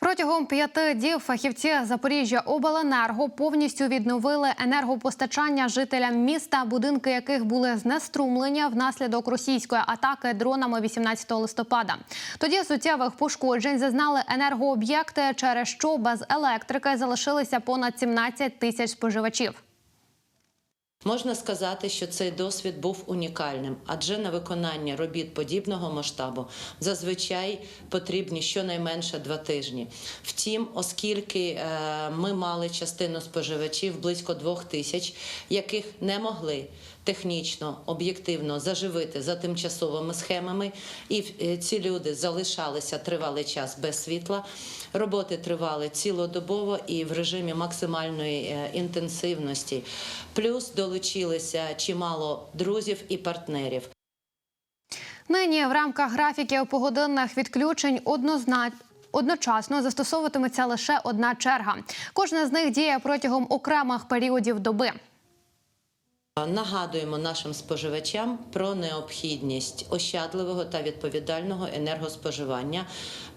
Протягом п'яти днів фахівці Запоріжжя Обленерго повністю відновили енергопостачання жителям міста, будинки яких були знеструмлені внаслідок російської атаки дронами 18 листопада. Тоді суттєвих пошкоджень зазнали енергооб'єкти, через що без електрики залишилися понад 17 тисяч споживачів. Можна сказати, що цей досвід був унікальним, адже на виконання робіт подібного масштабу зазвичай потрібні щонайменше два тижні. Втім, оскільки е, ми мали частину споживачів близько двох тисяч, яких не могли технічно, об'єктивно заживити за тимчасовими схемами, і е, ці люди залишалися тривалий час без світла. Роботи тривали цілодобово і в режимі максимальної е, інтенсивності. Плюс долучилися чимало друзів і партнерів. Нині в рамках графіків погодинних відключень однозначно. Одночасно застосовуватиметься лише одна черга. Кожна з них діє протягом окремих періодів доби. Нагадуємо нашим споживачам про необхідність ощадливого та відповідального енергоспоживання,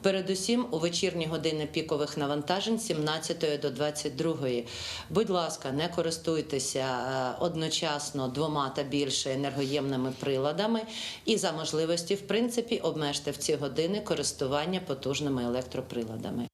передусім у вечірні години пікових навантажень з 17 до 22. Будь ласка, не користуйтеся е, одночасно двома та більше енергоємними приладами і за можливості, в принципі, обмежте в ці години користування потужними електроприладами.